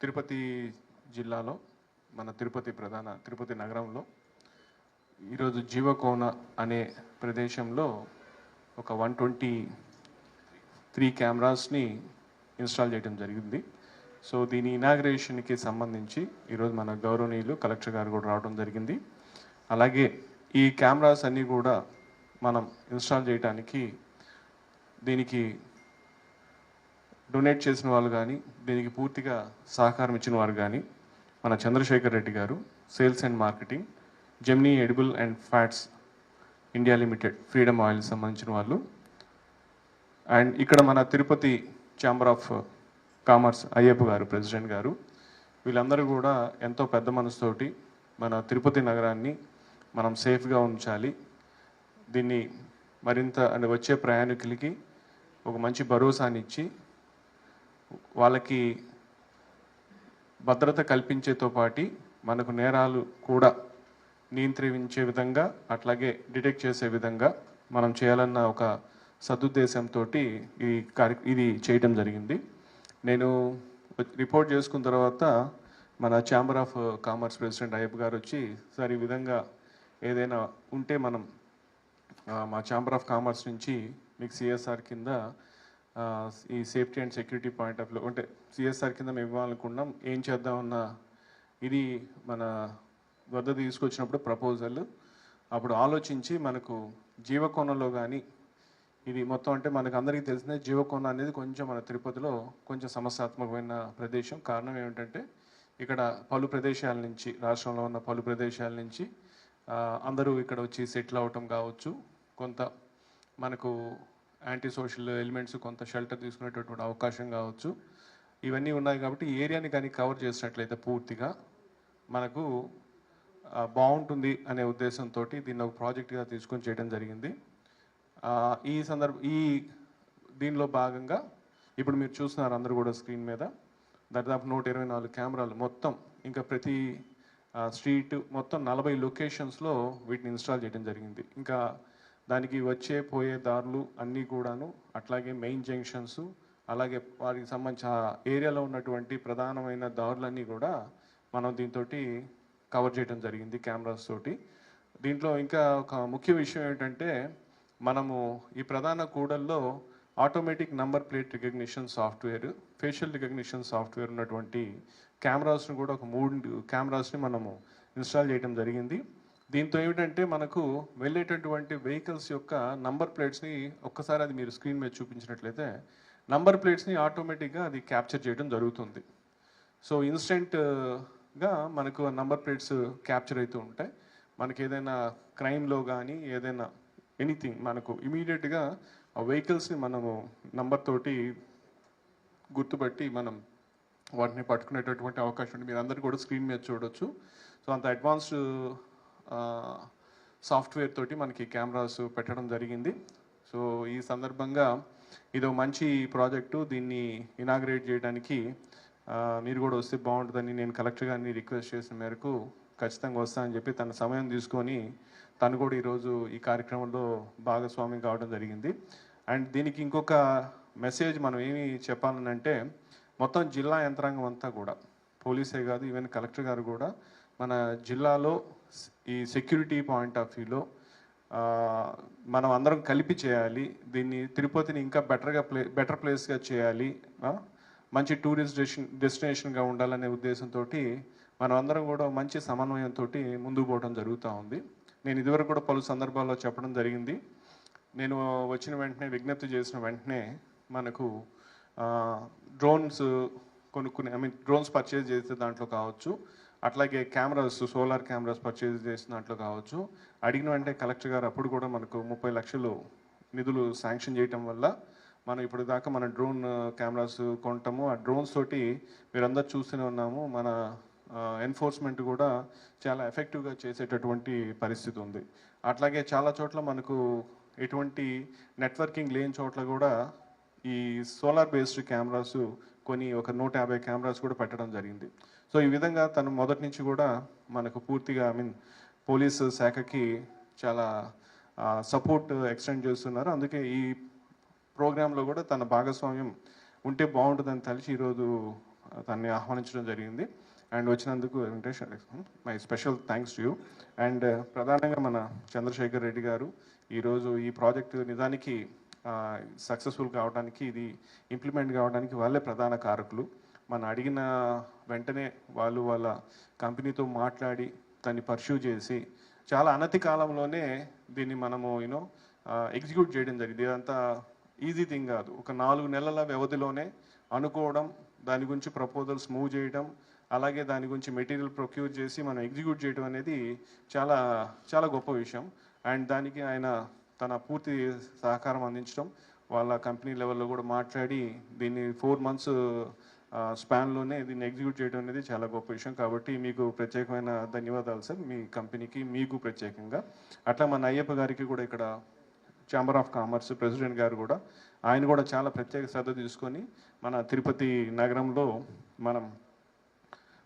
తిరుపతి జిల్లాలో మన తిరుపతి ప్రధాన తిరుపతి నగరంలో ఈరోజు జీవకోన అనే ప్రదేశంలో ఒక వన్ ట్వంటీ త్రీ కెమెరాస్ని ఇన్స్టాల్ చేయడం జరిగింది. సో దీని ఇనాగ్రేషన్కి సంబంధించి ఈరోజు మన గౌరవనీయులు కలెక్టర్ గారు కూడా రావడం జరిగింది. అలాగే ఈ కెమెరాస్ అన్నీ కూడా మనం ఇన్స్టాల్ చేయడానికి దీనికి డొనేట్ చేసిన వాళ్ళు కానీ దీనికి పూర్తిగా సహకారం ఇచ్చిన వారు కానీ మన Chandrasekhar Reddy garu sales and marketing Gemini edible and fats India limited Freedom oil సంబంధించిన వాళ్ళు. అండ్ ఇక్కడ మన Tirupati chamber of commerce Ayyappa garu president garu. వీళ్ళందరూ కూడా ఎంతో పెద్ద మనసుతోటి మన తిరుపతి నగరాన్ని మనం సేఫ్గా ఉంచాలి. దీన్ని మరింత అంటే వచ్చే ప్రయాణికులకి ఒక మంచి భరోసాని ఇచ్చి వాళ్ళకి భద్రత కల్పించేతో పాటి మనకు నేరాలు కూడా నియంత్రించే విధంగా అట్లాగే డిటెక్ట్ చేసే విధంగా మనం చేయాలన్న ఒక సదుద్దేశంతో ఈ కార్య ఇది చేయడం జరిగింది. నేను రిపోర్ట్ చేసుకున్న తర్వాత మన chamber of commerce president Ayyappa garu వచ్చి సార్ ఈ విధంగా ఏదైనా ఉంటే మనం మా ఛాంబర్ ఆఫ్ కామర్స్ నుంచి మీకు సిఎస్ఆర్ కింద ఈ safety and security point of view అంటే సిఎస్ఆర్ కింద మేము ఇవ్వాలనుకున్నాం ఏం చేద్దామన్న ఇది మన వద్ద తీసుకొచ్చినప్పుడు ప్రపోజల్. అప్పుడు ఆలోచించి మనకు జీవకోణంలో కానీ ఇది మొత్తం అంటే మనకు అందరికీ తెలిసిందే జీవకోణ అనేది కొంచెం మన తిరుపతిలో కొంచెం సమస్యాత్మకమైన ప్రదేశం. కారణం ఏమిటంటే ఇక్కడ పలు ప్రదేశాల నుంచి రాష్ట్రంలో ఉన్న పలు ప్రదేశాల నుంచి అందరూ ఇక్కడ వచ్చి సెటిల్ అవటం కావచ్చు. కొంత మనకు యాంటీ సోషల్ ఎలిమెంట్స్ కొంత షెల్టర్ తీసుకునేటటువంటి అవకాశం కావచ్చు. ఇవన్నీ ఉన్నాయి కాబట్టి ఈ ఏరియాని కానీ కవర్ చేసినట్లయితే పూర్తిగా మనకు బాగుంటుంది అనే ఉద్దేశంతో దీన్ని ఒక ప్రాజెక్ట్గా తీసుకొని చేయడం జరిగింది. ఈ సందర్భ ఈ దీనిలో భాగంగా ఇప్పుడు మీరు చూస్తున్నారు అందరూ కూడా స్క్రీన్ మీద. దాదాపు నూట ఇరవై నాలుగు కెమెరాలు మొత్తం ఇంకా ప్రతి స్ట్రీట్ మొత్తం నలభై లొకేషన్స్లో వీటిని ఇన్స్టాల్ చేయడం జరిగింది. ఇంకా దానికి వచ్చే పోయే దారులు అన్నీ కూడాను అట్లాగే మెయిన్ జంక్షన్స్ అలాగే వారికి సంబంధించిన ఏరియాలో ఉన్నటువంటి ప్రధానమైన దారులన్నీ కూడా మనం దీంతో కవర్ చేయడం జరిగింది కెమెరాస్ తోటి. దీంట్లో ఇంకా ఒక ముఖ్య విషయం ఏంటంటే మనము ఈ ప్రధాన కూడల్లో automatic number plate recognition software facial recognition software ఉన్నటువంటి కెమెరాస్ని కూడా ఒక మూడు కెమెరాస్ని మనము ఇన్స్టాల్ చేయడం జరిగింది. దీంతో ఏమిటంటే మనకు వెళ్ళేటటువంటి వెహికల్స్ యొక్క నంబర్ ప్లేట్స్ని ఒక్కసారి అది మీరు స్క్రీన్ మీద చూపించినట్లయితే నంబర్ ప్లేట్స్ని ఆటోమేటిక్గా అది క్యాప్చర్ చేయడం జరుగుతుంది. సో ఇన్స్టెంట్గా మనకు నంబర్ ప్లేట్స్ క్యాప్చర్ అవుతూ ఉంటాయి. మనకి ఏదైనా క్రైమ్లో కానీ ఏదైనా ఎనీథింగ్ మనకు ఇమీడియట్గా ఆ వెహికల్స్ని మనము నంబర్ తోటి గుర్తుపట్టి మనం వాటిని పట్టుకునేటటువంటి అవకాశం ఉంది మీరు అందరు కూడా స్క్రీన్ మీద చూడొచ్చు. సో అంత అడ్వాన్స్డ్ సాఫ్ట్వేర్ తోటి మనకి కెమెరాస్ పెట్టడం జరిగింది. సో ఈ సందర్భంగా ఇదో మంచి ప్రాజెక్టు దీన్ని ఇనాగ్రేట్ చేయడానికి మీరు కూడా వస్తే బాగుంటుందని నేను కలెక్టర్ గారిని రిక్వెస్ట్ చేసిన మేరకు ఖచ్చితంగా వస్తానని చెప్పి తన సమయం తీసుకొని తను కూడా ఈరోజు ఈ కార్యక్రమంలో భాగస్వామ్యం కావడం జరిగింది. అండ్ దీనికి ఇంకొక మెసేజ్ మనం ఏమి చెప్పాలనంటే మొత్తం జిల్లా యంత్రాంగం అంతా కూడా పోలీసే కాదు ఈవెన్ కలెక్టర్ గారు కూడా మన జిల్లాలో ఈ సెక్యూరిటీ పాయింట్ ఆఫ్ వ్యూలో మనం అందరం కలిపి చేయాలి. దీన్ని తిరుపతిని ఇంకా బెటర్గా ప్లే బెటర్ ప్లేస్గా చేయాలి. మంచి టూరిస్ట్ డెస్టిన్ డెస్టినేషన్గా ఉండాలనే ఉద్దేశంతో మనం అందరం కూడా మంచి సమన్వయంతో ముందుకు పోవడం జరుగుతూ ఉంది. నేను ఇదివరకు కూడా పలు సందర్భాల్లో చెప్పడం జరిగింది. నేను వచ్చిన వెంటనే విజ్ఞప్తి చేసిన వెంటనే మనకు డ్రోన్స్ కొనుక్కునే ఐ మీన్ డ్రోన్స్ పర్చేజ్ చేసే దాంట్లో కావచ్చు. అట్లాగే కెమెరాస్ సోలార్ కెమెరాస్ పర్చేజ్ చేసినట్లు కావచ్చు. అడిగిన వెంటనే కలెక్టర్ గారు అప్పుడు కూడా మనకు ముప్పై లక్షలు నిధులు శాంక్షన్ చేయటం వల్ల మనం ఇప్పుడు దాకా మన డ్రోన్ కెమెరాస్ కొంటాము ఆ డ్రోన్స్ తోటి మీరందరూ చూస్తూనే ఉన్నాము. మన ఎన్ఫోర్స్మెంట్ కూడా చాలా ఎఫెక్టివ్గా చేసేటటువంటి పరిస్థితి ఉంది. అట్లాగే చాలా చోట్ల మనకు ఎటువంటి నెట్వర్కింగ్ లేని చోట్ల కూడా ఈ సోలార్ బేస్డ్ కెమెరాస్ కొన్ని ఒక నూట యాభై కెమెరాస్ కూడా పెట్టడం జరిగింది. సో ఈ విధంగా తను మొదటి నుంచి కూడా మనకు పూర్తిగా ఐ మీన్ పోలీసు శాఖకి చాలా సపోర్ట్ ఎక్స్టెండ్ చేస్తున్నారు. అందుకే ఈ ప్రోగ్రాంలో కూడా తన భాగస్వామ్యం ఉంటే బాగుంటుందని తలిచి ఈరోజు తన్ని ఆహ్వానించడం జరిగింది. అండ్ వచ్చినందుకు Venkatesh my special thanks to you. And ప్రధానంగా మన చంద్రశేఖర్ రెడ్డి గారు ఈరోజు ఈ ప్రాజెక్టు నిజానికి సక్సెస్ఫుల్ కావడానికి ఇది ఇంప్లిమెంట్ కావడానికి వాళ్ళే ప్రధాన కారకులు. మనం అడిగిన వెంటనే వాళ్ళు వాళ్ళ కంపెనీతో మాట్లాడి దాన్ని పర్ష్యూ చేసి చాలా అనతి కాలంలోనే దీన్ని మనము యూనో ఎగ్జిక్యూట్ చేయడం జరిగింది. ఇదంతా ఈజీ థింగ్ కాదు. ఒక నాలుగు నెలల వ్యవధిలోనే అనుకోవడం దాని గురించి ప్రపోజల్స్ మూవ్ చేయడం అలాగే దాని గురించి మెటీరియల్ ప్రొక్యూర్ చేసి మనం ఎగ్జిక్యూట్ చేయడం అనేది చాలా చాలా గొప్ప విషయం. అండ్ దానికి ఆయన తన పూర్తి సహకారం అందించడం వాళ్ళ కంపెనీ లెవెల్లో కూడా మాట్లాడి దీన్ని ఫోర్ మంత్స్ స్పాన్లోనే దీన్ని ఎగ్జిక్యూట్ చేయడం అనేది చాలా గొప్ప విషయం. కాబట్టి మీకు ప్రత్యేకమైన ధన్యవాదాలు సార్. మీ కంపెనీకి మీకు ప్రత్యేకంగా. అట్లా మన అయ్యప్ప గారికి కూడా ఇక్కడ chamber of commerce president garu కూడా ఆయన కూడా చాలా ప్రత్యేక శ్రద్ధ తీసుకొని మన తిరుపతి నగరంలో మనం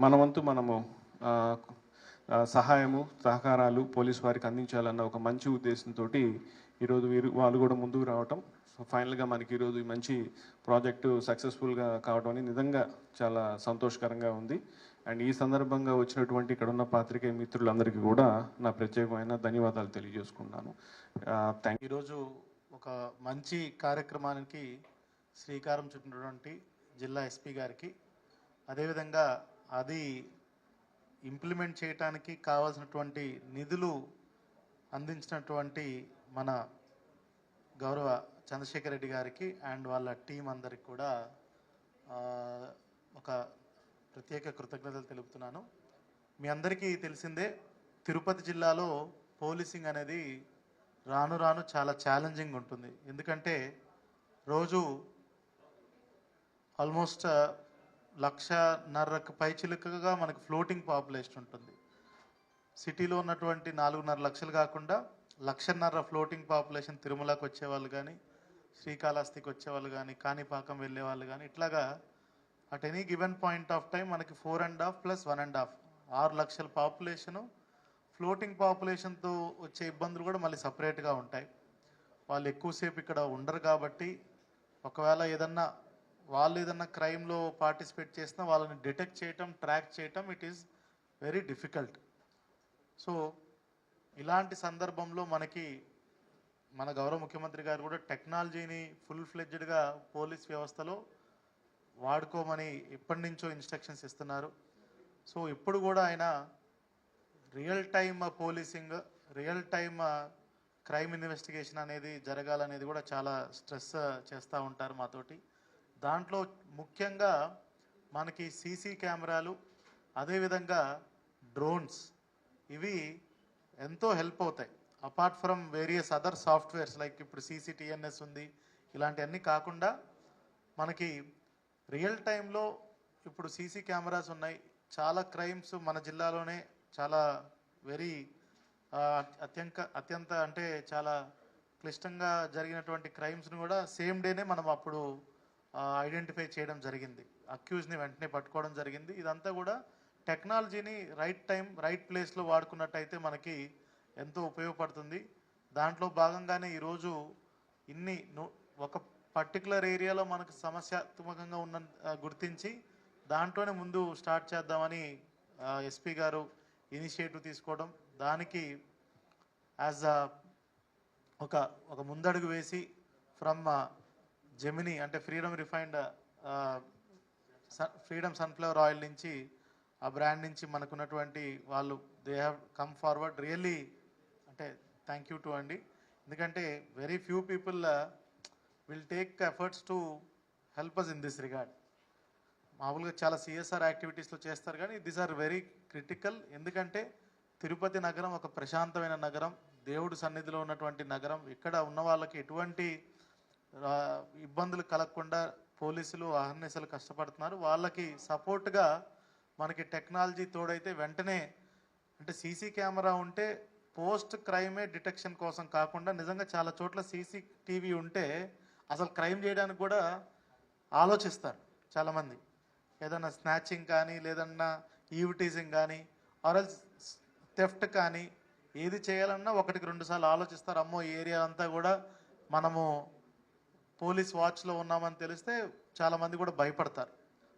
మన వంతు మనము సహాయము సహకారాలు పోలీస్ వారికి అందించాలన్న ఒక మంచి ఉద్దేశంతో ఈరోజు వీరు వాళ్ళు కూడా ముందుకు రావటం. సో ఫైనల్గా మనకి ఈరోజు మంచి ప్రాజెక్టు సక్సెస్ఫుల్గా కావడం అనేది నిజంగా చాలా సంతోషకరంగా ఉంది. అండ్ ఈ సందర్భంగా వచ్చినటువంటి ఇక్కడ ఉన్న పాత్రికేయ మిత్రులందరికీ కూడా నా ప్రత్యేకమైన ధన్యవాదాలు తెలియజేసుకున్నాను థ్యాంక్ ఈరోజు ఒక మంచి కార్యక్రమానికి శ్రీకారం చుట్టినటువంటి జిల్లా ఎస్పీ గారికి అదేవిధంగా అది ఇంప్లిమెంట్ చేయటానికి కావాల్సినటువంటి నిధులు అందించినటువంటి మన గౌరవ చంద్రశేఖర్ రెడ్డి గారికి అండ్ వాళ్ళ టీం అందరికి కూడా ఒక ప్రత్యేక కృతజ్ఞతలు తెలుపుతున్నాను. మీ అందరికీ తెలిసిందే తిరుపతి జిల్లాలో పోలీసింగ్ అనేది రాను రాను చాలా ఛాలెంజింగ్ ఉంటుంది. ఎందుకంటే రోజు ఆల్మోస్ట్ లక్షన్నరకు పైచిలుకగా మనకు ఫ్లోటింగ్ పాపులేషన్ ఉంటుంది. సిటీలో ఉన్నటువంటి నాలుగున్నర లక్షలు కాకుండా లక్షన్నర ఫ్లోటింగ్ పాపులేషన్ తిరుమలకు వచ్చేవాళ్ళు కానీ శ్రీకాళహస్తికి వచ్చేవాళ్ళు కానీ కాణిపాకం వెళ్ళే వాళ్ళు కానీ ఇట్లాగా at any given point of time మనకి four and half plus one and half ఆరు లక్షల పాపులేషను ఫ్లోటింగ్ పాపులేషన్తో వచ్చే ఇబ్బందులు కూడా మళ్ళీ సపరేట్గా ఉంటాయి. వాళ్ళు ఎక్కువసేపు ఇక్కడ ఉండరు కాబట్టి ఒకవేళ ఏదన్నా వాళ్ళు ఏదన్నా క్రైమ్లో పార్టిసిపేట్ చేసినా వాళ్ళని డిటెక్ట్ చేయటం ట్రాక్ చేయటం it is very difficult so ఇలాంటి సందర్భంలో మనకి మన గౌరవ ముఖ్యమంత్రి గారు కూడా టెక్నాలజీని ఫుల్ ఫ్లెడ్జ్డ్గా పోలీస్ వ్యవస్థలో వాడుకోమని ఎప్పటి నుంచో ఇన్స్ట్రక్షన్స్ ఇస్తున్నారు. సో ఇప్పుడు కూడా ఆయన real time policing real time crime investigation అనేది జరగాలనేది కూడా చాలా స్ట్రెస్ చేస్తూ ఉంటారు మాతోటి. దాంట్లో ముఖ్యంగా మనకి సీసీ కెమెరాలు అదేవిధంగా డ్రోన్స్ ఇవి ఎంతో హెల్ప్ అవుతాయి. Apart from various other softwares like ఇప్పుడు సీసీటీఎన్ఎస్ ఉంది ఇలాంటివన్నీ కాకుండా మనకి రియల్ టైంలో ఇప్పుడు సీసీ కెమెరాస్ ఉన్నాయి. చాలా క్రైమ్స్ మన జిల్లాలోనే చాలా వెరీ అత్యంత అత్యంత అంటే చాలా క్లిష్టంగా జరిగినటువంటి క్రైమ్స్ని కూడా సేమ్ డేనే మనం అప్పుడు ఐడెంటిఫై చేయడం జరిగింది. అక్యూజ్ని వెంటనే పట్టుకోవడం జరిగింది. ఇదంతా కూడా టెక్నాలజీని రైట్ టైం రైట్ ప్లేస్లో వాడుకున్నట్టయితే మనకి ఎంతో ఉపయోగపడుతుంది. దాంట్లో భాగంగానే ఈరోజు ఇన్ని ఒక పర్టికులర్ ఏరియాలో మనకు సమస్యాత్మకంగా ఉన్న గుర్తించి దాంట్లోనే ముందు స్టార్ట్ చేద్దామని ఎస్పీ గారు ఇనిషియేటివ్ తీసుకోవడం దానికి యాజ్ అ ఒక ఒక ముందడుగు వేసి ఫ్రమ్ జెమిని అంటే Freedom refined Freedom sunflower oil నుంచి ఆ బ్రాండ్ నుంచి మనకున్నటువంటి వాళ్ళు they have come forward really అంటే థ్యాంక్ యూ టు అండి. ఎందుకంటే very few people will take efforts to help us in this regard మామూలుగా చాలా సిఎస్ఆర్ యాక్టివిటీస్లో చేస్తారు కానీ దిస్ ఆర్ వెరీ క్రిటికల్ ఎందుకంటే తిరుపతి నగరం ఒక ప్రశాంతమైన నగరం దేవుడు సన్నిధిలో ఉన్నటువంటి నగరం ఇక్కడ ఉన్న వాళ్ళకి ఎటువంటి ఇబ్బందులు కలగకుండా పోలీసులు అహర్నిశలు కష్టపడుతున్నారు. వాళ్ళకి సపోర్ట్గా మనకి టెక్నాలజీ తోడైతే వెంటనే అంటే సీసీ కెమెరా ఉంటే పోస్ట్ క్రైమే డిటెక్షన్ కోసం కాకుండా నిజంగా చాలా చోట్ల సీసీ టీవీ ఉంటే అసలు క్రైమ్ చేయడానికి కూడా ఆలోచిస్తారు చాలామంది. ఏదన్నా స్నాచింగ్ కానీ లేదన్నా ఈవిటీజింగ్ కానీ ఆర్ఎల్స్ థెఫ్ట్ కానీ ఏది చేయాలన్నా ఒకటికి రెండుసార్లు ఆలోచిస్తారు. అమ్మో ఏరియా అంతా కూడా మనము పోలీస్ వాచ్లో ఉన్నామని తెలిస్తే చాలామంది కూడా భయపడతారు.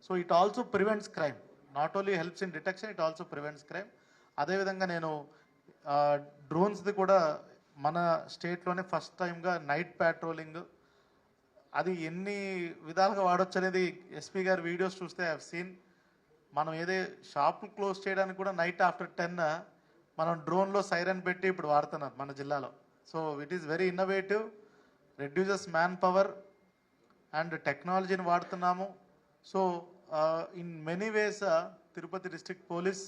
So it also prevents crime. Not only helps in detection it also prevents crime. అదేవిధంగా నేను డ్రోన్స్ది కూడా మన స్టేట్లోనే ఫస్ట్ టైంగా నైట్ ప్యాట్రోలింగ్ అది ఎన్ని విధాలుగా వాడొచ్చు అనేది ఎస్పీ గారి వీడియోస్ చూస్తే ఐ సీన్. మనం ఏదే షాపులు క్లోజ్ చేయడానికి కూడా నైట్ ఆఫ్టర్ టెన్ మనం డ్రోన్లో సైరన్ పెట్టి ఇప్పుడు వాడుతున్నారు మన జిల్లాలో. So it is very innovative. Reduces man power and టెక్నాలజీని వాడుతున్నాము. So in many ways Tirupati district police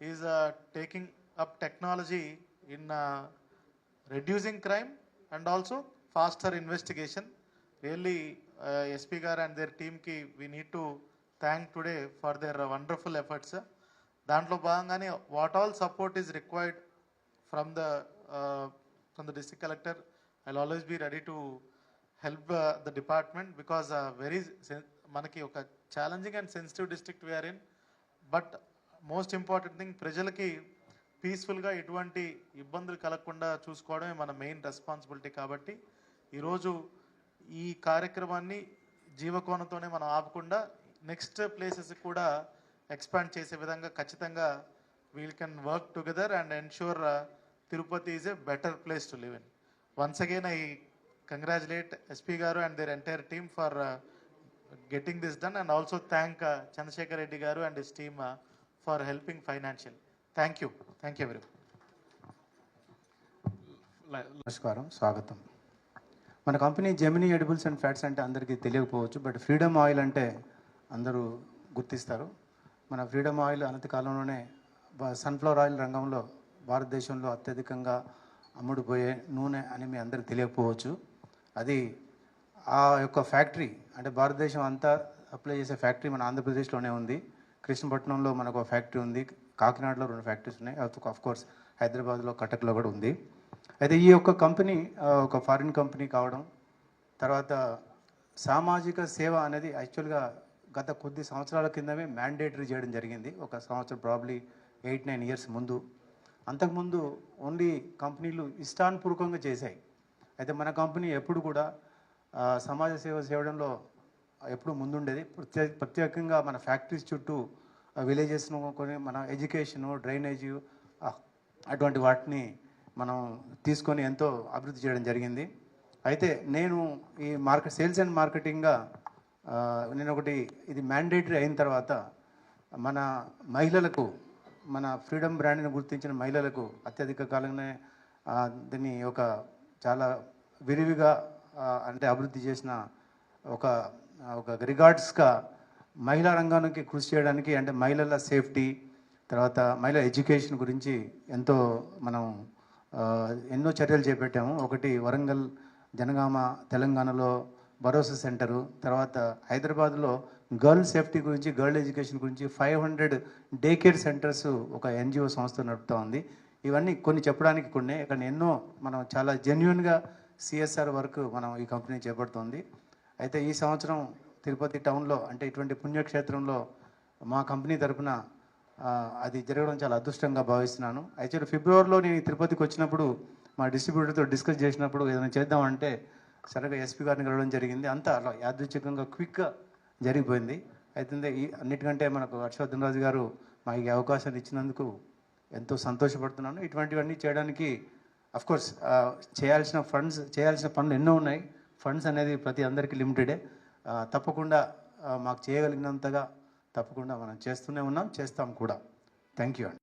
is taking up technology in reducing crime and also faster investigation really SP garu and their టీమ్కి we need to thank today for their wonderful efforts దాంట్లో భాగంగానే what all support is required from the from the district collector I always be ready to help the department because very మనకి ఒక challenging and sensitive district we are in but most important thing ప్రజలకి పీస్ఫుల్గా ఎటువంటి ఇబ్బందులు కలగకుండా చూసుకోవడమే మన main responsibility కాబట్టి ఈరోజు ఈ కార్యక్రమాన్ని జీవకోణంతోనే మనం ఆపకుండా నెక్స్ట్ ప్లేసెస్ కూడా ఎక్స్పాండ్ చేసే విధంగా ఖచ్చితంగా we'll can work together and ensure Tirupati is a better place to live in once again I congratulate SP garu and their entire team for getting this done and also thank Chandrasekhar Reddy garu and his team for helping financial thank you thank you very నమస్కారం. స్వాగతం. మన company Gemini edibles and fats అంటే అందరికీ తెలియకపోవచ్చు but Freedom oil అంటే అందరూ గుర్తిస్తారు. మన ఫ్రీడమ్ ఆయిల్ అనతి కాలంలోనే సన్ఫ్లవర్ ఆయిల్ రంగంలో భారతదేశంలో అత్యధికంగా అమ్ముడుపోయే నూనె అని మీ అందరికి తెలియకపోవచ్చు. అది ఆ యొక్క ఫ్యాక్టరీ అంటే భారతదేశం అంతా అప్లై చేసే ఫ్యాక్టరీ మన ఆంధ్రప్రదేశ్లోనే ఉంది. కృష్ణపట్నంలో మనకు ఒక ఫ్యాక్టరీ ఉంది. కాకినాడలో రెండు ఫ్యాక్టరీస్ ఉన్నాయి. ఆఫ్ కోర్స్ హైదరాబాద్లో కటక్లో కూడా ఉంది. అయితే ఈ యొక్క కంపెనీ ఒక ఫారిన్ కంపెనీ కావడం తర్వాత సామాజిక సేవ అనేది యాక్చువల్గా గత కొద్ది సంవత్సరాల కిందమే మ్యాండేటరీ చేయడం జరిగింది. ఒక సంవత్సరం ప్రాబ్లీ ఎయిట్ నైన్ ఇయర్స్ ముందు. అంతకుముందు ఓన్లీ కంపెనీలు ఇష్టానుపూర్వకంగా చేశాయి. అయితే మన కంపెనీ ఎప్పుడు కూడా సమాజ సేవ చేయడంలో ఎప్పుడు ముందుండేది. ప్రత్యేక ప్రత్యేకంగా మన ఫ్యాక్టరీస్ చుట్టూ విలేజెస్ను కొన్ని మన ఎడ్యుకేషను డ్రైనేజ్ అటువంటి వాటిని మనం తీసుకొని ఎంతో అభివృద్ధి చేయడం జరిగింది. అయితే నేను ఈ మార్కెట్ సేల్స్ అండ్ మార్కెటింగ్గా నేను ఒకటి ఇది మ్యాండేటరీ అయిన తర్వాత మన మహిళలకు మన ఫ్రీడమ్ బ్రాండ్ని గుర్తించిన మహిళలకు అత్యధిక కాలంగానే దీన్ని ఒక చాలా విరివిగా అంటే అభివృద్ధి చేసిన ఒక ఒక రిగార్డ్స్గా మహిళా రంగానికి కృషి చేయడానికి అంటే మహిళల సేఫ్టీ తర్వాత మహిళల ఎడ్యుకేషన్ గురించి ఎంతో మనం ఎన్నో చర్యలు చేపట్టాము. ఒకటి వరంగల్ జనగామ తెలంగాణలో భరోసా సెంటరు తర్వాత హైదరాబాద్లో గర్ల్ సేఫ్టీ గురించి గర్ల్ ఎడ్యుకేషన్ గురించి five hundred day care centres ఒక ఎన్జిఓ సంస్థ నడుపుతూ ఉంది. ఇవన్నీ కొన్ని చెప్పడానికి కొన్ని ఇక్కడ ఎన్నో మనం చాలా జెన్యున్గా సిఎస్ఆర్ వర్క్ మనం ఈ కంపెనీ చేపడుతుంది. అయితే ఈ సంవత్సరం తిరుపతి టౌన్లో అంటే ఇటువంటి పుణ్యక్షేత్రంలో మా కంపెనీ తరపున అది జరగడం చాలా అదృష్టంగా భావిస్తున్నాను. యాక్చువల్లీ ఫిబ్రవరిలో నేను తిరుపతికి వచ్చినప్పుడు మా డిస్ట్రిబ్యూటర్తో డిస్కస్ చేసినప్పుడు ఏదైనా చేద్దామంటే సరిగా ఎస్పీ గారిని కలవడం జరిగింది. అంతా అలా యాదృచ్ఛికంగా క్విక్గా జరిగిపోయింది. అయితే ఈ అన్నిటికంటే మనకు హర్షవర్ధన్ రాజు గారు మాకు ఈ అవకాశాన్ని ఇచ్చినందుకు ఎంతో సంతోషపడుతున్నాను. ఇటువంటివన్నీ చేయడానికి అఫ్ కోర్స్ చేయాల్సిన ఫండ్స్ చేయాల్సిన పనులు ఎన్నో ఉన్నాయి. ఫండ్స్ అనేది ప్రతి అందరికీ లిమిటెడే తప్పకుండా మాకు చేయగలిగినంతగా తప్పకుండా మనం చేస్తూనే ఉన్నాం చేస్తాం కూడా. థ్యాంక్ యూ అండి.